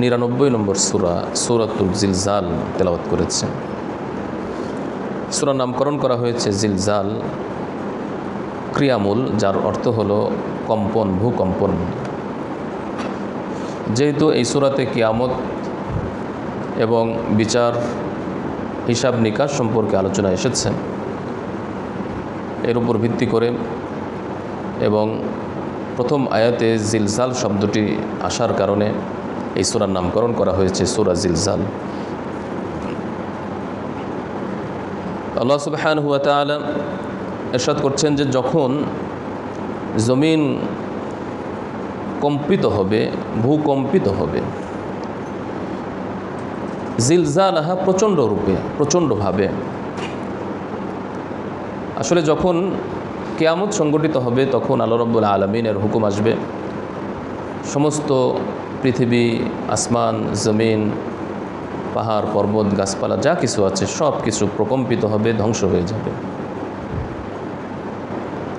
নিরানব্বই নম্বর সুরা, সুরাতুল জিলজাল তেলাওয়াত করেছে। সুরা নামকরণ করা হয়েছে জিলজাল ক্রিয়ামূল, যার অর্থ হল কম্পন, ভূকম্পন। যেহেতু এই সুরাতে কিয়ামত এবং বিচার, হিসাব নিকাশ সম্পর্কে আলোচনা এসেছে, এর উপর ভিত্তি করে এবং প্রথম আয়াতে জিলজাল শব্দটি আসার কারণে এই সুরার নামকরণ করা হয়েছে সুরা জিলজাল। আল্লাহ সুবহান হুয়া তালা এরশাদ করছেন যে যখন জমিন কম্পিত হবে ভূকম্পিত হবে জিলজাল আহা প্রচণ্ড রূপে, প্রচণ্ডভাবে। আসলে যখন কেয়ামত সংগঠিত হবে, তখন আল্লাহ রব্বুল আলমিনের হুকুম আসবে, সমস্ত পৃথিবী, আসমান, জমিন, পাহাড়, পর্বত, গাছপালা, যা কিছু আছে, সব কিছু প্রকম্পিত হবে, ধ্বংস হয়ে যাবে।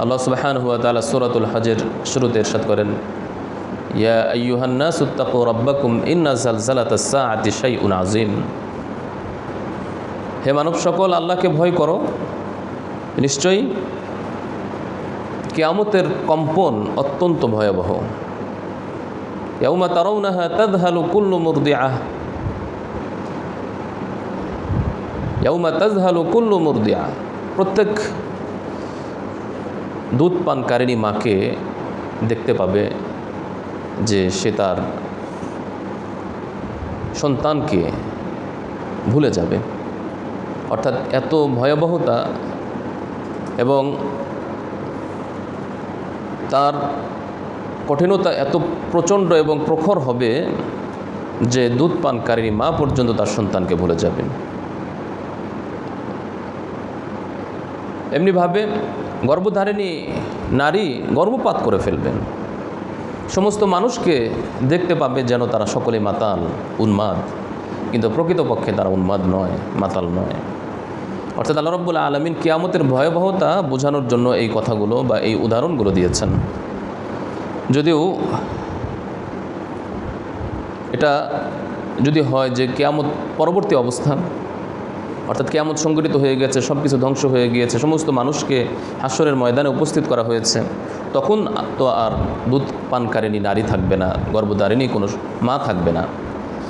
আল্লাহ সুবাহান হুয়া তালা সুরাতুল হাজের শুরুতে এরশাদ করেন, ইয়া আইয়ুহান্না সুত্তাকু রব্বাকুম ইন্না জালজালাতা আতি শাই উন আজিম হে মানব সকল, আল্লাহকে ভয় করো। নিশ্চয়ই কেয়ামতের কম্পন অত্যন্ত ভয়াবহ। ইয়াউমা তারাউনাহা তাদহালু কুল্লু মুরদিআহ। ইয়াউমা তাজহালু কুল্লু মুরদিআহ। প্রত্যেক দুধ পানকারিণী মাকে দেখতে পাবে যে সে তার সন্তানকে ভুলে যাবে। অর্থাৎ এত ভয়াবহতা এবং তার কঠিনতা এত প্রচণ্ড এবং প্রখর হবে যে দুধ পানকারী মা পর্যন্ত তার সন্তানকে ভুলে যাবেন। এমনিভাবে গর্ভধারিণী নারী গর্ভপাত করে ফেলবেন। সমস্ত মানুষকে দেখতে পাবে যেন তারা সকলে মাতাল, উন্মাদ। কিন্তু প্রকৃতপক্ষে তারা উন্মাদ নয়, মাতাল নয়। অর্থাৎ আল্লাহ রব্বুল আলমিন কিয়ামতের ভয়াবহতা বোঝানোর জন্য এই কথাগুলো বা এই উদাহরণগুলো দিয়েছেন। যদিও এটা যদি হয় যে কেয়ামত পরবর্তী অবস্থান, অর্থাৎ কেয়ামত সংগঠিত হয়ে গেছে সব কিছু ধ্বংস হয়ে গিয়েছে, সমস্ত মানুষকে হাস্যরের ময়দানে উপস্থিত করা হয়েছে, তখন তো আর দুধ পানকারিণী নারী থাকবে না, গর্ভধারিণী কোনো মা থাকবে না।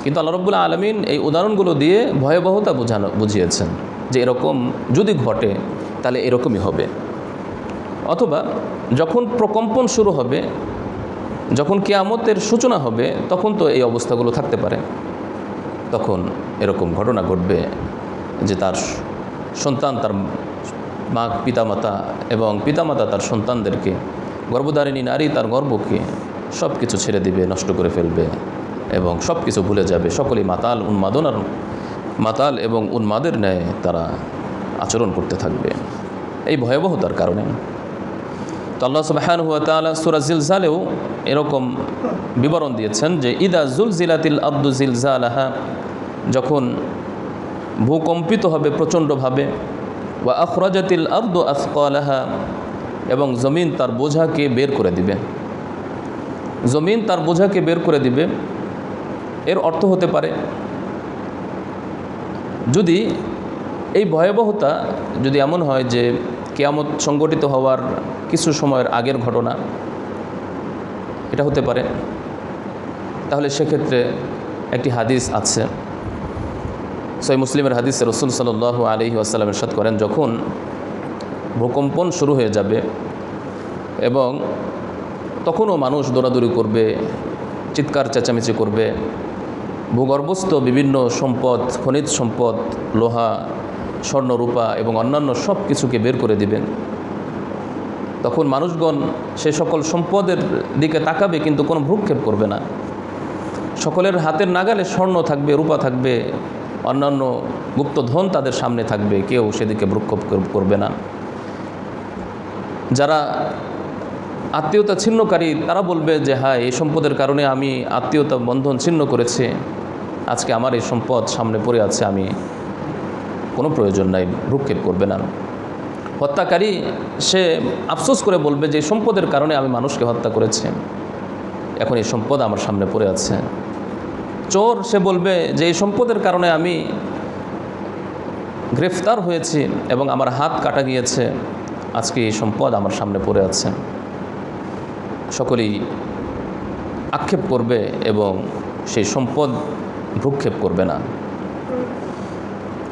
কিন্তু আল্লাহ রব্বুল আলমিন এই উদাহরণগুলো দিয়ে ভয়াবহতা বোঝানো, বুঝিয়েছেন যে এরকম যদি ঘটে, তাহলে এরকমই হবে। অথবা যখন প্রকম্পন শুরু হবে যখন কেয়ামতের সূচনা হবে, তখন তো এই অবস্থাগুলো থাকতে পারে। তখন এরকম ঘটনা ঘটবে যে তার সন্তান, তার মা, পিতামাতা এবং পিতামাতা তার সন্তানদেরকে, গর্ভধারিণী নারী তার গর্বকে সব কিছু ছেড়ে দিবে, নষ্ট করে ফেলবে এবং সব কিছু ভুলে যাবে। সকলেই মাতাল, উন্মাদনার মাতাল এবং উন্মাদের ন্যায় তারা আচরণ করতে থাকবে। এই ভয়াবহতার কারণে আল্লাহ সুবাহান হুয়া তালা সুরা জিলজালেও এরকম বিবরণ দিয়েছেন যে, ইদা জুল জিলাতিল আব্দু জিলজালাহা যখন ভূকম্পিত হবে প্রচণ্ডভাবে, ওয়া আখরাজাতিল আব্দু আফকালাহা এবং জমিন তার বোঝাকে বের করে দিবে। জমিন তার বোঝাকে বের করে দিবে, এর অর্থ হতে পারে, যদি এই ভয়াবহতা যদি এমন হয় যে কেয়ামত সংগঠিত হওয়ার কিছু সময়ের আগের ঘটনা। এটা হতে পারে। তাহলে সেক্ষেত্রে একটি হাদিস আছে। সই মুসলিমের হাদিস রসুল সাল আলহি আসাল্লাম এরশাদ করেন, যখন ভূকম্পন শুরু হয়ে যাবে এবং তখনও মানুষ দৌড়াদৌড়ি করবে, চিৎকার চেঁচামেচি করবে, ভূগর্ভস্থ বিভিন্ন সম্পদ, খনিজ সম্পদ, লোহা স্বর্ণ রূপা এবং অন্যান্য সব কিছুকে বের করে দিবেন। তখন মানুষগণ সে সকল সম্পদের দিকে তাকাবে, কিন্তু কোনো ভ্রুক্ষেপ করবে না। সকলের হাতের নাগালে স্বর্ণ থাকবে, রূপা থাকবে, অন্যান্য গুপ্তধন তাদের সামনে থাকবে, কেউ সেদিকে ভ্রুক্ষেপ করবে না। যারা আত্মীয়তা ছিন্নকারী, তারা বলবে যে হ্যাঁ এই সম্পদের কারণে আমি আত্মীয়তা বন্ধন ছিন্ন করেছে। আজকে আমার এই সম্পদ সামনে পড়ে আছে, আমি কোনো প্রয়োজন নাই, ভ্রুক্ষেপ করবে না। হত্যাকারী সে আফসোস করে বলবে যে সম্পদের কারণে আমি মানুষকে হত্যা করেছি। এখন এই সম্পদ আমার সামনে পড়ে আছে। চোর সে বলবে যে, এই সম্পদের কারণে আমি গ্রেফতার হয়েছি এবং আমার হাত কাটা গিয়েছে। আজকে এই সম্পদ আমার সামনে পড়ে আছে। সকলেই আক্ষেপ করবে এবং সেই সম্পদ ভ্রুক্ষেপ করবে না।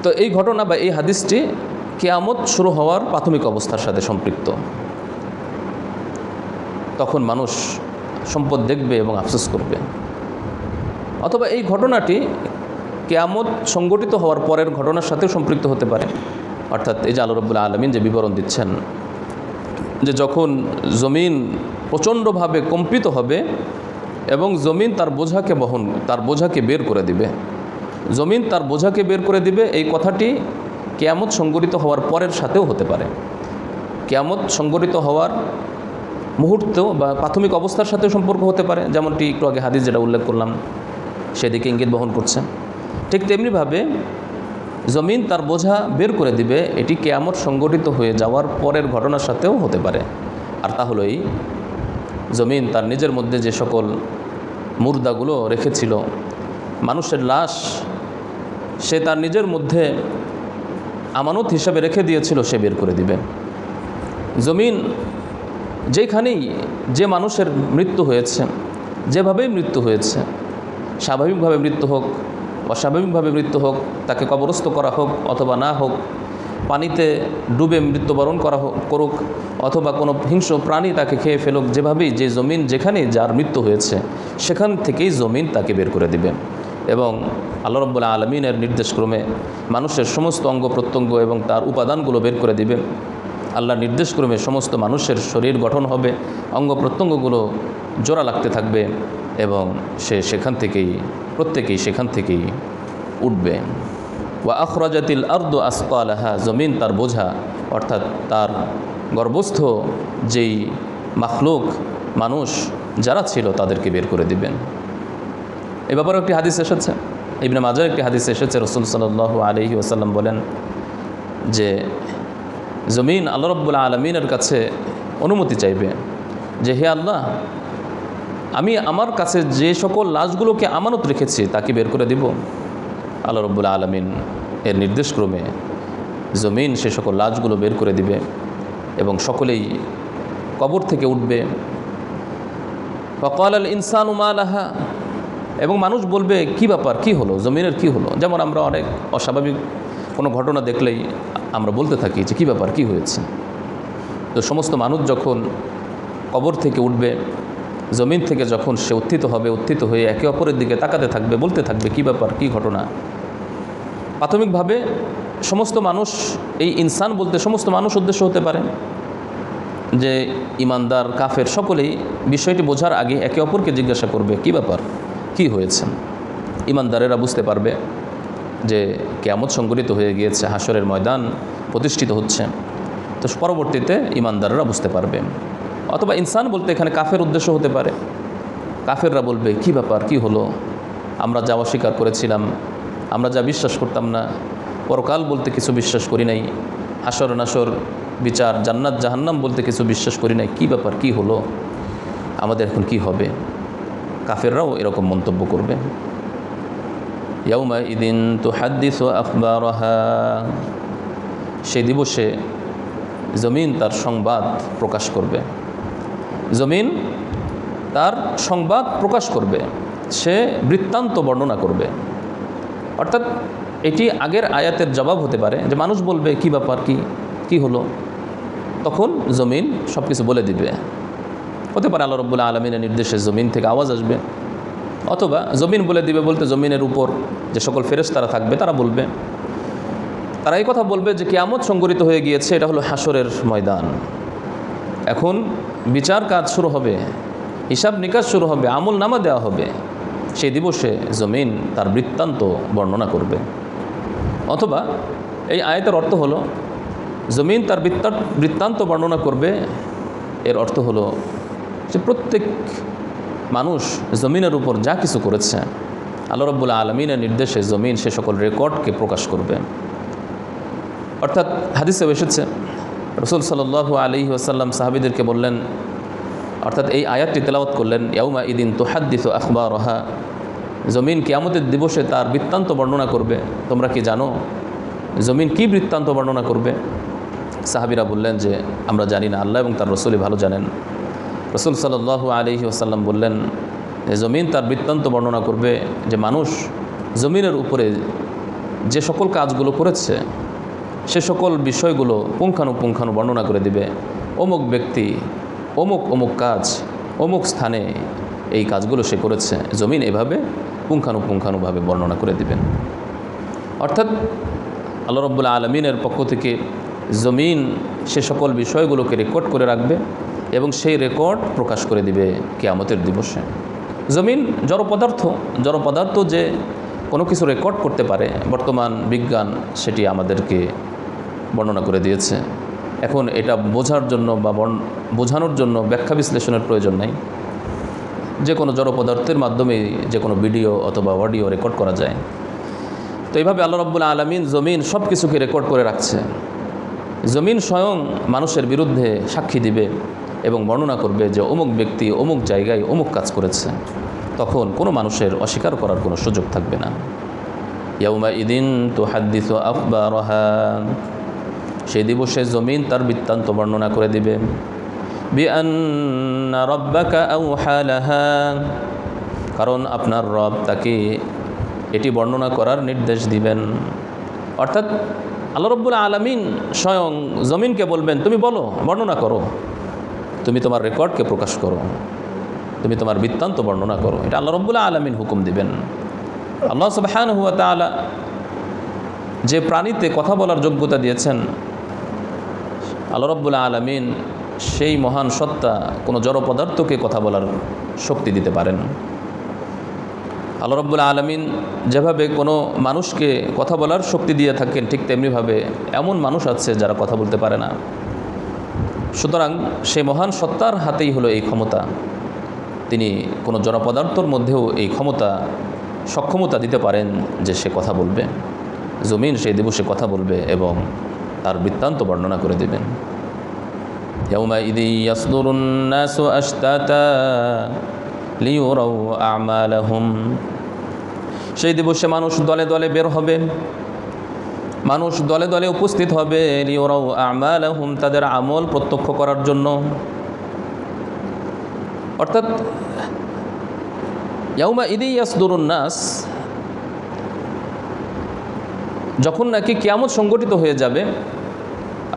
তো এই ঘটনা বা এই হাদিসটি কেয়ামত শুরু হওয়ার প্রাথমিক অবস্থার সাথে সম্পৃক্ত। তখন মানুষ সম্পদ দেখবে এবং আফসোস করবে। অথবা এই ঘটনাটি কেয়ামত সংগঠিত হওয়ার পরের ঘটনার সাথেও সম্পৃক্ত হতে পারে। অর্থাৎ এই যে আল্লাহ আলমিন যে বিবরণ দিচ্ছেন, যে যখন জমিন প্রচণ্ডভাবে কম্পিত হবে এবং জমিন তার বোঝাকে বহন, তার বোঝাকে বের করে দিবে জমিন তার বোঝাকে বের করে দিবে, এই কথাটি কেয়ামত সংগঠিত হওয়ার পরের সাথেও হতে পারে। কেয়ামত সংগঠিত হওয়ার মুহূর্ত বা প্রাথমিক অবস্থার সাথে সম্পর্ক হতে পারে, যেমনটি একটু আগে হাদিস যেটা উল্লেখ করলাম, সেদিকে ইঙ্গিত বহন করছে। ঠিক তেমনিভাবে জমিন তার বোঝা বের করে দিবে, এটি কেয়ামত সংগঠিত হয়ে যাওয়ার পরের ঘটনার সাথেও হতে পারে। আর তা হলো জমিন তার নিজের মধ্যে যে সকল মুর্দাগুলো রেখেছিল, মানুষের লাশ সে তার নিজের মধ্যে আমানত হিসাবে রেখে দিয়েছিল, সে বের করে দিবে। জমিন যেখানেই যে মানুষের মৃত্যু হয়েছে, যেভাবেই মৃত্যু হয়েছে, স্বাভাবিকভাবে মৃত্যু হোক, অস্বাভাবিকভাবে মৃত্যু হোক, তাকে কবরস্থ করা হোক অথবা না হোক, পানিতে ডুবে মৃত্যুবরণ করা হোক, করুক, অথবা কোনো হিংস্র প্রাণী তাকে খেয়ে ফেলুক, যেভাবেই যে জমিন যেখানে যার মৃত্যু হয়েছে, সেখান থেকেই জমিন তাকে বের করে দিবে। এবং আল্লাহ রব্বুল্লাহ আলমিনের নির্দেশক্রমে মানুষের সমস্ত অঙ্গ প্রত্যঙ্গ এবং তার উপাদানগুলো বের করে দিবে আল্লাহর নির্দেশক্রমে সমস্ত মানুষের শরীর গঠন হবে, অঙ্গ প্রত্যঙ্গগুলো জোড়া লাগতে থাকবে এবং সে সেখান থেকেই, প্রত্যেকেই সেখান থেকেই উঠবে। ওয়া আখরাজাতিল আর্দ আসকালাহা, জমিন তার বোঝা, অর্থাৎ তার গর্ভস্থ যেই মাখলুক মানুষ যারা ছিল তাদেরকে বের করে দিবেন। এ ব্যাপারেও একটি হাদিস এসেছে। ইবনে মাজার একটি হাদিস এসেছে, রসুল সাল্লাহ আলহি ওসাল্লাম বলেন যে, জমিন আল্লাহ রব্বুল আলমিনের কাছে অনুমতি চাইবে যে, হে আল্লাহ, আমি আমার কাছে যে সকল লাশগুলোকে আমানত রেখেছি তাকে বের করে দিব। আল্লাহ রব্বুল আলমিন এর নির্দেশক্রমে জমিন সে সকল লাশগুলো বের করে দিবে এবং সকলেই কবর থেকে উঠবে। ফকাল আল ইনসান উমালাহা এবং মানুষ বলবে, কি ব্যাপার? কি হলো? জমিনের কি হলো? যেমন আমরা অনেক অস্বাভাবিক কোনো ঘটনা দেখলেই আমরা বলতে থাকি যে, কী ব্যাপার? কি হয়েছে? তো সমস্ত মানুষ যখন কবর থেকে উঠবে, জমিন থেকে যখন সে উত্থিত হবে, উত্থিত হয়ে একে অপরের দিকে তাকাতে থাকবে, বলতে থাকবে, কি ব্যাপার? কি ঘটনা? প্রাথমিকভাবে সমস্ত মানুষ, এই ইনসান বলতে সমস্ত মানুষ উদ্দেশ্য হতে পারে যে, ইমানদার, কাফের সকলেই বিষয়টি বোঝার আগে একে অপরকে জিজ্ঞাসা করবে, কি ব্যাপার? কি হয়েছে? ইমানদারেরা বুঝতে পারবে যে কেয়ামত সংগঠিত হয়ে গিয়েছে হাসরের ময়দান প্রতিষ্ঠিত হচ্ছে। তো পরবর্তীতে ইমানদাররা বুঝতে পারবে। অথবা ইনসান বলতে এখানে কাফের উদ্দেশ্য হতে পারে। কাফেররা বলবে, কি ব্যাপার? কি হলো? আমরা যা অস্বীকার করেছিলাম, আমরা যা বিশ্বাস করতাম না। পরকাল বলতে কিছু বিশ্বাস করি নাই। হাসর নাসর বিচার, জান্নাত, জাহান্নাম বলতে কিছু বিশ্বাস করি নাই। কি ব্যাপার? কি হলো? আমাদের এখন কি হবে? কাফেররাও এরকম মন্তব্য করবে। ইয়াউমা ইদিন তো হাদ্দিস আখবরহা। সেই দিবসে জমিন তার সংবাদ প্রকাশ করবে। জমিন তার সংবাদ প্রকাশ করবে। সে বৃত্তান্ত বর্ণনা করবে। অর্থাৎ এটি আগের আয়াতের জবাব হতে পারে যে মানুষ বলবে, কি ব্যাপার? কি কি হলো? তখন জমিন সব কিছু বলে দিবে। হতে পারে আল্লাহ রব্বুল্লাহ আলমিনের নির্দেশে জমিন থেকে আওয়াজ আসবে। অথবা জমিন বলে দিবে বলতে জমিনের উপর যে সকল ফেরেস তারা থাকবে, তারা বলবে। তারা এই কথা বলবে যে কেয়ামত সংগঠিত হয়ে গিয়েছে, এটা হলো হাসরের ময়দান। এখন বিচার কাজ শুরু হবে, হিসাব নিকাশ শুরু হবে, আমল নামা দেওয়া হবে। সেই দিবসে জমিন তার বৃত্তান্ত বর্ণনা করবে। অথবা এই আয়তের অর্থ হলো, জমিন তার বৃত্তা বৃত্তান্ত বর্ণনা করবে, এর অর্থ হলো যে প্রত্যেক মানুষ জমিনের উপর যা কিছু করেছে, আল্লাহ রব্বুল্লা আলমিনের নির্দেশে জমিন সে সকল রেকর্ডকে প্রকাশ করবে। অর্থাৎ হাদিসে এসেছে, রসুল সাল্লু আলী ওসাল্লাম সাহাবিদেরকে বললেন, অর্থাৎ এই আয়াতটি তেলাওয়াত করলেন, ইয়াউমা ইদিন তোহাদ্দিস আখবা রহা জমিন কিয়ামতের দিবসে তার বৃত্তান্ত বর্ণনা করবে। তোমরা কি জানো জমিন কি বৃত্তান্ত বর্ণনা করবে? সাহাবিরা বললেন যে, আমরা জানি না, আল্লাহ এবং তার রসুলই ভালো জানেন। রসুল সাল্লাহ আলহি আসাল্লাম বললেন যে জমিন তার বৃত্তান্ত বর্ণনা করবে যে মানুষ জমিনের উপরে যে সকল কাজগুলো করেছে, সে সকল বিষয়গুলো পুঙ্খানুপুঙ্খানু বর্ণনা করে দিবে। অমুক ব্যক্তি অমুক অমুক কাজ, অমুক স্থানে এই কাজগুলো সে করেছে। জমিন এভাবে পুঙ্খানুপুঙ্খানুভাবে বর্ণনা করে দিবেন। অর্থাৎ আল্লাহ আলমিনের পক্ষ থেকে জমিন সে সকল বিষয়গুলোকে রেকর্ড করে রাখবে। এবং সেই রেকর্ড প্রকাশ করে দিবে কেয়ামতের দিবসে। জমিন জড় পদার্থ জড় পদার্থ যে কোনো কিছু রেকর্ড করতে পারে, বর্তমান বিজ্ঞান সেটি আমাদেরকে বর্ণনা করে দিয়েছে। এখন এটা বোঝার জন্য বা বোঝানোর জন্য ব্যাখ্যা বিশ্লেষণের প্রয়োজন নাই। যে কোনো জড় পদার্থের মাধ্যমেই যে কোনো ভিডিও অথবা অডিও রেকর্ড করা যায়। তো এইভাবে আল্লাহ রব্বুল আলমিন জমিন সব কিছুকে রেকর্ড করে রাখছে। জমিন স্বয়ং মানুষের বিরুদ্ধে সাক্ষী দিবে। এবং বর্ণনা করবে যে অমুক ব্যক্তি অমুক জায়গায় অমুক কাজ করেছে। তখন কোনো মানুষের অস্বীকার করার কোনো সুযোগ থাকবে না। ইয়াউমা ইদিন তো হাদ্দিস আফবারহা সেই দিবসে জমিন তার বৃত্তান্ত বর্ণনা করে দিবে। কারণ আপনার রব তাকে এটি বর্ণনা করার নির্দেশ দিবেন। অর্থাৎ আল্লাহ রব্বুল আলমিন স্বয়ং জমিনকে বলবেন, তুমি বলো, বর্ণনা করো। তুমি তোমার রেকর্ডকে প্রকাশ করো। তুমি তোমার বৃত্তান্ত বর্ণনা করো। এটা আল্লাহ রব্বুল্লাহ আলমিন হুকুম দিবেন। আল্লাহ সুবহান হুয়া তালা যে প্রাণীতে কথা বলার যোগ্যতা দিয়েছেন, আল্লাহ রব্বুল্লাহ আলমিন সেই মহান সত্তা কোনো জড় পদার্থকে কথা বলার শক্তি দিতে পারেন। আল্লাহ রব্বুল আলমিন যেভাবে কোনো মানুষকে কথা বলার শক্তি দিয়ে থাকেন, ঠিক তেমনিভাবে এমন মানুষ আছে যারা কথা বলতে পারে না। সুতরাং সেই মহান সত্তার হাতেই হলো এই ক্ষমতা তিনি কোনো জনপদার্থর মধ্যেও এই ক্ষমতা সক্ষমতা দিতে পারেন যে সে কথা বলবে জমিন সেই দিবসে কথা বলবে এবং তার বৃত্তান্ত বর্ণনা করে দেবেন يومئذ يصدر الناس أشتاتا লিউরাউ আমালাহুম সেই দিবসে মানুষ দলে দলে বের হবে মানুষ দলে দলে উপস্থিত হবে, লিউরাউ আমালাহুম, তাদের আমল প্রত্যক্ষ করার জন্য। অর্থাৎ, ইয়াউমা ইদি ইয়াসদুরুন নাস, যখন নাকি কিয়ামত সংগঠিত হয়ে যাবে,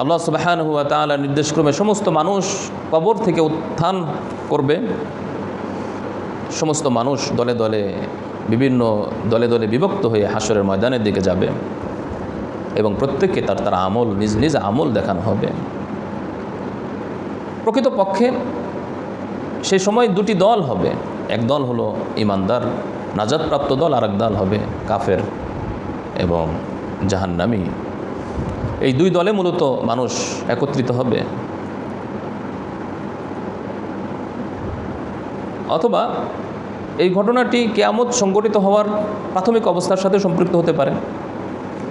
আল্লাহ সুবাহান হুয়া তাআলা নির্দেশক্রমে সমস্ত মানুষ কবর থেকে উত্থান করবে। সমস্ত মানুষ দলে দলে, বিভিন্ন দলে দলে বিভক্ত হয়ে হাসরের ময়দানের দিকে যাবে। এবং প্রত্যেককে তার তার আমল, নিজ নিজ আমল দেখানো হবে। প্রকৃতপক্ষে সেই সময় দুটি দল হবে। এক দল হলো ইমানদার নাজাদপ্রাপ্ত দল আর দল হবে কাফের এবং জাহান্নামি। এই দুই দলে মূলত মানুষ একত্রিত হবে। অথবা এই ঘটনাটি কেয়ামত সংগঠিত হওয়ার প্রাথমিক অবস্থার সাথে সম্পৃক্ত হতে পারে।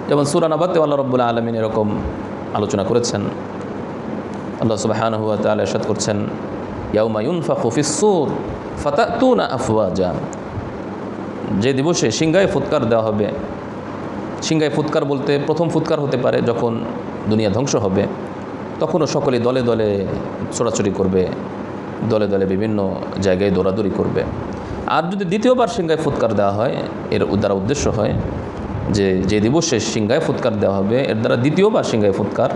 যেমন সুরানাবাতে আল্লাহ রব্বুল্লাহ আলমিন এরকম আলোচনা করেছেন। আল্লাহ সুবাহান হুয়া তাল এরশাদ করছেন ইয়াউমায়ুন ফাফিসুর ফাতাতুনা আফওয়াজা। যে দিবসে সিংগায় ফুৎকার দেওয়া হবে। সিংগায় ফুৎকার বলতে প্রথম ফুৎকার হতে পারে যখন দুনিয়া ধ্বংস হবে। তখনও সকলে দলে দলে ছোড়াছড়ি করবে, দলে দলে বিভিন্ন জায়গায় দৌড়াদৌড়ি করবে। আর যদি দ্বিতীয়বার সিংগায় ফুৎকার দেওয়া হয়, এর দ্বারা উদ্দেশ্য হয় যে যে দিবসে সিংহায় ফুৎকার দেওয়া হবে, এর দ্বারা দ্বিতীয়বার সিংহায় ফুৎকার,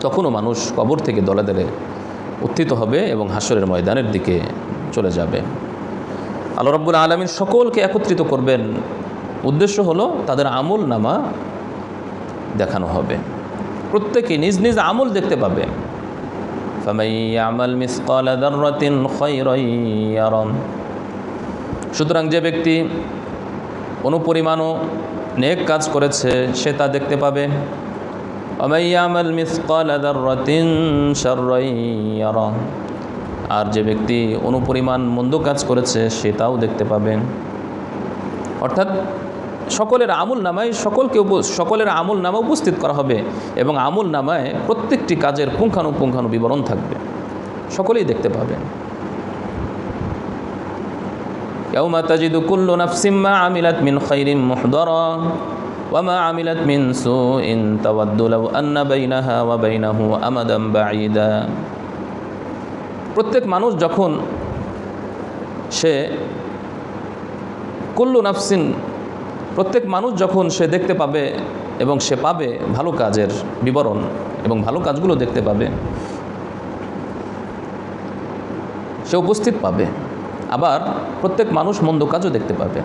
তখনও মানুষ কবর থেকে দলে দলে উত্থিত হবে এবং হাসরের ময়দানের দিকে চলে যাবে। আল্লাহ রব্বুল আলমিন সকলকে একত্রিত করবেন। উদ্দেশ্য হলো তাদের আমল নামা দেখানো হবে। প্রত্যেকে নিজ নিজ আমল দেখতে পাবে। সুতরাং যে ব্যক্তি কোনো পরিমাণও নেক কাজ করেছে, সে তা দেখতে পাবে। আর যে ব্যক্তি অনুপরিমাণ মন্দ কাজ করেছে, সে তাও দেখতে পাবে। অর্থাৎ সকলের আমুল নামায় সকলকে সকলের আমুল নামা উপস্থিত করা হবে এবং আমুল নামায় প্রত্যেকটি কাজের পুঙ্খানুপুঙ্খানু বিবরণ থাকবে। সকলেই দেখতে পাবে। يوم تجد كل نفس ما عملت من خير محضرا وما عملت من سوء تود لو أن بينها وبينه أمدا بعيدا প্রত্যেক মানুষ যখন সে কুল্লু নাফসিন প্রত্যেক মানুষ যখন সে দেখতে পাবে এবং সে পাবে ভালো কাজের বিবরণ এবং ভালো কাজগুলো দেখতে পাবে সে উপস্থিত পাবে আবার প্রত্যেক মানুষ মন্দ কাজও দেখতে পাবে।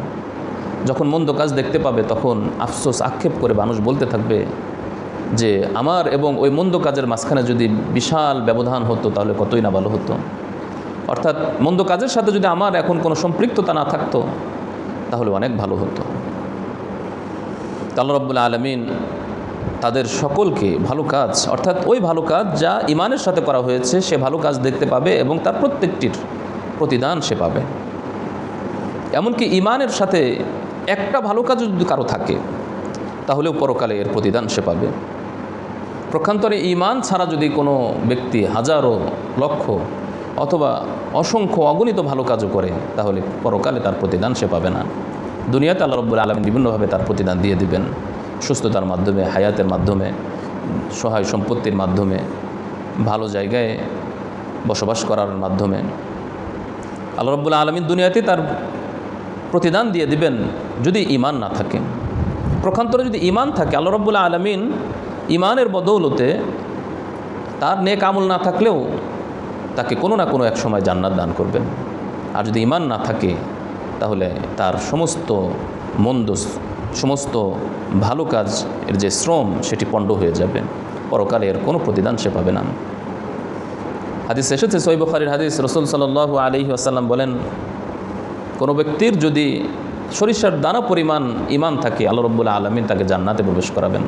যখন মন্দ কাজ দেখতে পাবে, তখন আফসোস আক্ষেপ করে মানুষ বলতে থাকবে যে, আমার এবং ওই মন্দ কাজের মাঝখানে যদি বিশাল ব্যবধান হতো, তাহলে কতই না ভালো হতো? অর্থাৎ মন্দ কাজের সাথে যদি আমার এখন কোনো সম্পৃক্ততা না থাকতো, তাহলে অনেক ভালো হতো। তাল্লা রব্বুল আলমিন তাদের সকলকে ভালো কাজ, অর্থাৎ ওই ভালো কাজ যা ইমানের সাথে করা হয়েছে, সে ভালো কাজ দেখতে পাবে এবং তার প্রত্যেকটির প্রতিদান সে পাবে। এমনকি ইমানের সাথে একটা ভালো কাজ যদি কারও থাকে, তাহলেও পরকালে এর প্রতিদান সে পাবে। প্রক্ষান্তরে ইমান ছাড়া যদি কোনো ব্যক্তি হাজারো, লক্ষ অথবা অসংখ্য অগণিত ভালো কাজও করে, তাহলে পরকালে তার প্রতিদান সে পাবে না। দুনিয়াতে আল্লাহ রব্বুল আলম বিভিন্নভাবে তার প্রতিদান দিয়ে দিবেন। সুস্থতার মাধ্যমে, হায়াতের মাধ্যমে, সহায় সম্পত্তির মাধ্যমে, ভালো জায়গায় বসবাস করার মাধ্যমে আল্লাহ রব্বুল আলমিন দুনিয়াতে তার প্রতিদান দিয়ে দিবেন যদি ইমান না থাকে। প্রখান্তরে যদি ইমান থাকে, আল্লাহ রব্বুল আলমিন ইমানের বদৌলতে তার নেক আমল না থাকলেও তাকে কোনো না কোনো এক সময় জান্নাত দান করবেন। আর যদি ইমান না থাকে, তাহলে তার সমস্ত মন্দ, সমস্ত ভালো কাজ, এর যে শ্রম, সেটি পণ্ড হয়ে যাবে। পরকালে এর কোনো প্রতিদান সে পাবে না। হাদিস এসেছে সৈবখারির হাদিস। রসুল সাল আলহি আসাল্লাম বলেন, কোনো ব্যক্তির যদি সরিষার দানা পরিমাণ ইমান থাকে, আল্লাহ রব্বুল্লা আলমিন তাকে জান্নাতে প্রবেশ করাবেন।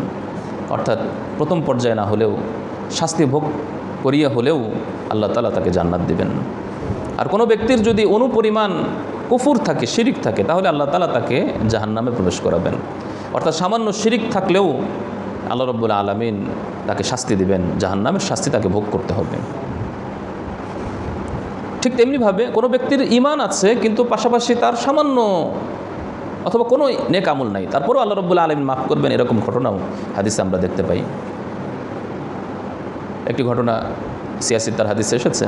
অর্থাৎ প্রথম পর্যায়ে না হলেও, শাস্তি ভোগ করিয়া হলেও আল্লাহ তালা তাকে জান্নাত দিবেন। আর কোনো ব্যক্তির যদি অনুপরিমাণ কুফুর থাকে, শিরিক থাকে, তাহলে আল্লাহ তালা তাকে জাহান্নামে প্রবেশ করাবেন। অর্থাৎ সামান্য শিরিক থাকলেও আল্লাহ রব্বুল আলমিন তাকে শাস্তি দিবেন, জাহান্নামের শাস্তি তাকে ভোগ করতে হবে। ঠিক তেমনিভাবে কোনো ব্যক্তির ইমান আছে, কিন্তু পাশাপাশি তার সামান্য অথবা কোনো নেক আমল নাই। তারপরেও আল্লাহ রব্বুল আলমিন মাফ করবেন, এরকম ঘটনাও হাদিসে আমরা দেখতে পাই। একটি ঘটনা সিয়াসি তার হাদিসে এসেছে।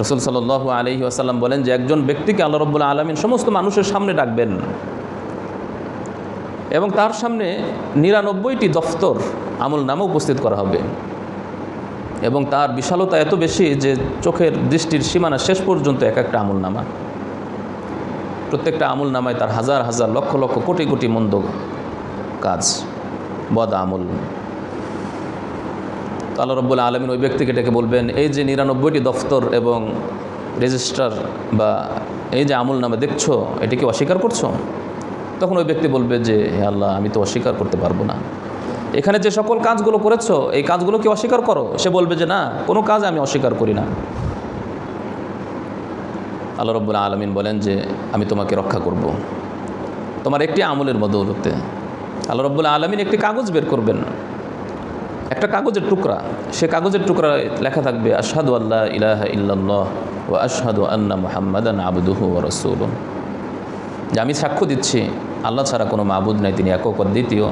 রসুল সাল আলহি আসাল্লাম বলেন যে, একজন ব্যক্তিকে আল্লাহ রব্বুল আলমিন সমস্ত মানুষের সামনে ডাকবেন এবং তার সামনে নিরানব্বইটি দফতর আমল নামে উপস্থিত করা হবে। এবং তার বিশালতা এত বেশি যে চোখের দৃষ্টির সীমানা শেষ পর্যন্ত এক একটা আমল নামা প্রত্যেকটা আমল নামায় তার হাজার হাজার লক্ষ লক্ষ কোটি কোটি মন্দ কাজ, বদ আমল। তো রব্বুল আলমিন ওই ব্যক্তিকে ডেকে বলবেন, এই যে নিরানব্বইটি দফতর এবং রেজিস্টার বা এই যে আমল নামে দেখছ এটিকে অস্বীকার করছ? তখন ওই ব্যক্তি বলবে যে আল্লাহ, আমি তো অস্বীকার করতে পারব না। এখানে যে সকল কাজগুলো করেছ, এই কাজগুলো কি অস্বীকার করো? সে বলবে যে না, কোনো কাজ আমি অস্বীকার করি না। আল্লাহ রব্বুল আলমিন বলেন যে, আমি তোমাকে রক্ষা করব। তোমার একটি আমলের বদৌলতে আল্লাহ রব্বুল আলমিন একটি কাগজ বের করবেন। একটা কাগজের টুকরা, সে কাগজের টুকরা লেখা থাকবে, আশহাদু আল্লাহ ইলাহ ইল্লাল্লাহ ও আশহাদু আন্না মুহাম্মাদান আবদুহু ও রসুল যে আমি সাক্ষ্য দিচ্ছি, আল্লাহ ছাড়া কোনো মাবুদ নাই, তিনি একক দ্বিতীয়।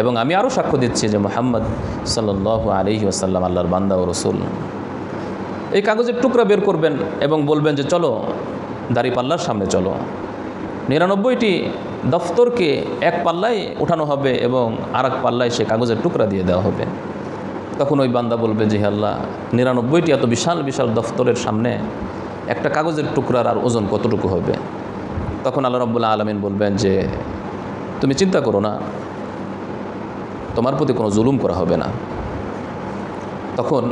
এবং আমি আরও সাক্ষ্য দিচ্ছি যে মোহাম্মদ সাল্লাহ আলহি আসাল্লাম আল্লাহর বান্দা ও রসুল। এই কাগজের টুকরা বের করবেন এবং বলবেন যে চলো, দাড়ি পাল্লার সামনে চলো। নিরানব্বইটি দফতরকে এক পাল্লায় উঠানো হবে এবং আর এক পাল্লায় সে কাগজের টুকরা দিয়ে দেওয়া হবে। তখন ওই বান্দা বলবে যে আল্লাহ, নিরানব্বইটি এত বিশাল বিশাল দফতরের সামনে একটা কাগজের টুকরার আর ওজন কতটুকু হবে? তখন আল্লাহ রব্বুল্লাহ আলমিন বলবেন যে, তুমি চিন্তা করো না তোমার প্রতি কোনো জুলুম করা হবে না। তখন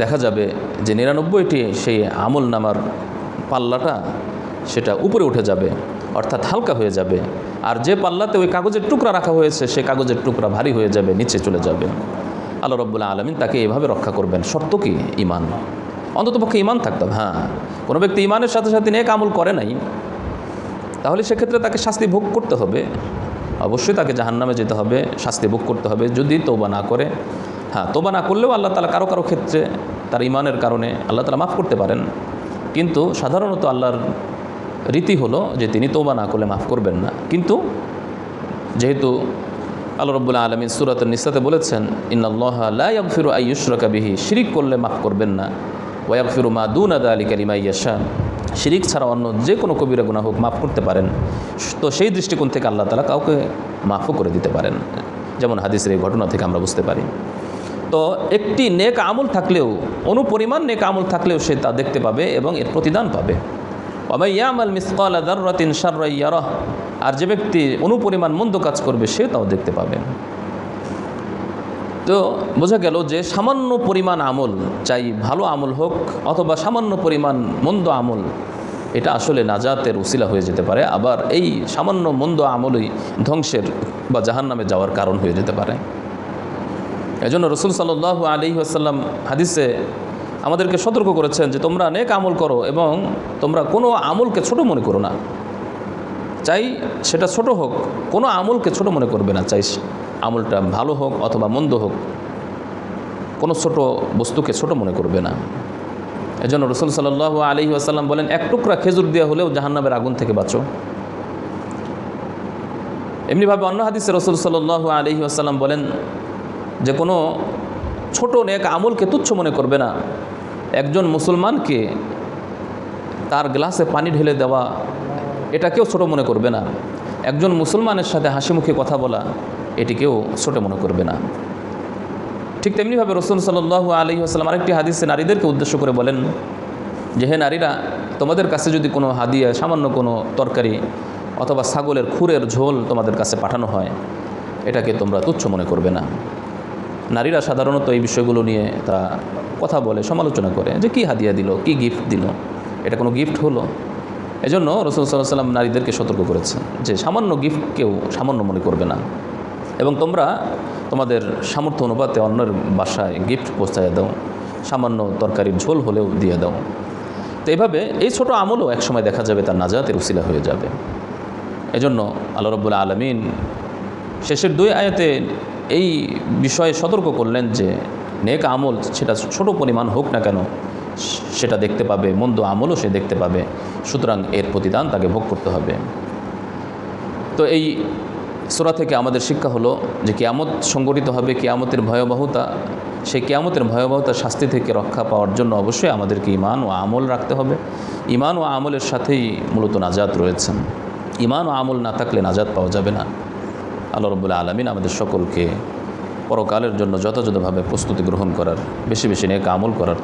দেখা যাবে যে নিরানব্বইটি সেই আমল নামার পাল্লাটা সেটা উপরে উঠে যাবে, অর্থাৎ হালকা হয়ে যাবে। আর যে পাল্লাতে ওই কাগজের টুকরা রাখা হয়েছে, সে কাগজের টুকরা ভারী হয়ে যাবে, নিচে চলে যাবে। আল্লাহ রব্বুল্লাহ আলমিন তাকে এভাবে রক্ষা করবেন। শর্ত কি? ইমান অন্ততপক্ষে ইমান থাকতে হবে হ্যাঁ। কোনো ব্যক্তি ইমানের সাথে সাথে নেক আমল করে নাই, তাহলে সেক্ষেত্রে তাকে শাস্তি ভোগ করতে হবে। অবশ্যই তাকে জাহান্নামে যেতে হবে, শাস্তি ভোগ করতে হবে, যদি তোবা না করে। হ্যাঁ তোবা না করলেও আল্লাহ তালা কারও কারও ক্ষেত্রে তার ইমানের কারণে আল্লাহ তালা মাফ করতে পারেন। কিন্তু সাধারণত আল্লাহর রীতি হলো যে তিনি তোবা না করলে মাফ করবেন না। কিন্তু যেহেতু আল্লাহ রব্বুল্লাহ আলমী সুরাত নিসাতে বলেছেন ইন্নআল্লাহ লাইয়াগফিরু আইয়ুশরাকা বিহি শিরিক করলে মাফ করবেন না। ওয়াগফিরু মা দুন আদা আলী কালিমা ইয়াশা শিরিক ছাড়া অন্য যে কোনো কবিরা গুণা হোক মাফ করতে পারেন। তো সেই দৃষ্টিকোণ থেকে আল্লাহ তালা কাউকে মাফও করে দিতে পারেন। যেমন হাদিসের এই ঘটনা থেকে আমরা বুঝতে পারি। তো একটি নেক আমল থাকলেও, অনুপরিমাণ নেক আমল থাকলেও সে তা দেখতে পাবে এবং এর প্রতিদান পাবে। ইয়ামাল মিসকাল দাররাতিন শাররাইয়ারাহ আর যে ব্যক্তি অনুপরিমাণ মন্দ কাজ করবে, সে তাও দেখতে পাবে। তো বোঝা গেল যে সামান্য পরিমাণ আমল, চাই ভালো আমল হোক অথবা সামান্য পরিমাণ মন্দ আমল, এটা আসলে নাজাতের উসিলা হয়ে যেতে পারে। আবার এই সামান্য মন্দ আমলই ধ্বংসের বা জাহান্নামে যাওয়ার কারণ হয়ে যেতে পারে। এজন্য রসুল সাল্লাহ আলী আসাল্লাম হাদিসে আমাদেরকে সতর্ক করেছেন যে তোমরা অনেক আমল করো এবং তোমরা কোনো আমলকে ছোট মনে করো না। চাই সেটা ছোট হোক, কোনো আমলকে ছোট মনে করবে না, চাই আমলটা ভালো হোক অথবা মন্দ হোক, কোনো ছোট বস্তুকে ছোট মনে করবে না। এজন্য রসুল সাল্লাহ আলী আসাল্লাম বলেন, এক টুকরা খেজুর দেওয়া হলেও জাহান্নামের আগুন থেকে বাঁচো। এমনিভাবে অন্য হাদিসে রসুল সাল্লাহ আলী আসাল্লাম বলেন যে, কোনো ছোট নেক আমলকে তুচ্ছ মনে করবে না। একজন মুসলমানকে তার গ্লাসে পানি ঢেলে দেওয়া, এটাকেও ছোট মনে করবে না। একজন মুসলমানের সাথে হাসি মুখে কথা বলা এটিকেও ছোট মনে করবে না। ঠিক তেমনিভাবে রসুল সাল্লাহ আলী আসসালাম আরেকটি হাদিসে নারীদেরকে উদ্দেশ্য করে বলেন যে, হে নারীরা, তোমাদের কাছে যদি কোনো হাদিয়া, সামান্য কোনো তরকারি অথবা ছাগলের খুরের ঝোল তোমাদের কাছে পাঠানো হয়, এটাকে তোমরা তুচ্ছ মনে করবে না। নারীরা সাধারণত এই বিষয়গুলো নিয়ে তা কথা বলে, সমালোচনা করে যে, কী হাদিয়া দিল? কি গিফট দিল? এটা কোনো গিফট হলো? এজন্য রসুল সাল্লাহ সাল্লাম নারীদেরকে সতর্ক করেছে যে, সামান্য গিফটকেও সামান্য মনে করবে না। এবং তোমরা তোমাদের সামর্থ্য অনুপাতে অন্যের বাসায় গিফট পৌঁছায় দাও, সামান্য তরকারির ঝোল হলেও দিয়ে দাও। তো এইভাবে এই ছোট আমলও একসময় দেখা যাবে, তার নাজাতের উসিলা হয়ে যাবে। এজন্য আল্লাহ রব্বুল্লা আলমিন শেষের দুই আয়াতে এই বিষয়ে সতর্ক করলেন যে, নেক আমল সেটা ছোট পরিমাণ হোক না কেন, সেটা দেখতে পাবে, মন্দ আমলও সে দেখতে পাবে, সুতরাং এর প্রতিদান তাকে ভোগ করতে হবে। তো এই সোরা থেকে আমাদের শিক্ষা হলো যে কেয়ামত সংগঠিত হবে কেয়ামতের ভয়াবহতা। সেই কেয়ামতের ভয়াবহতা শাস্তি থেকে রক্ষা পাওয়ার জন্য অবশ্যই আমাদেরকে ইমান ও আমল রাখতে হবে। ইমান ও আমলের সাথেই মূলত নাজাত রয়েছেন। ইমান ও আমল না থাকলে নাজাত পাওয়া যাবে না। আল্লাহ রবুল্লা আলমিন আমাদের সকলকে পরকালের জন্য যথাযথভাবে প্রস্তুতি গ্রহণ করার, বেশি বেশি নেক আমল করার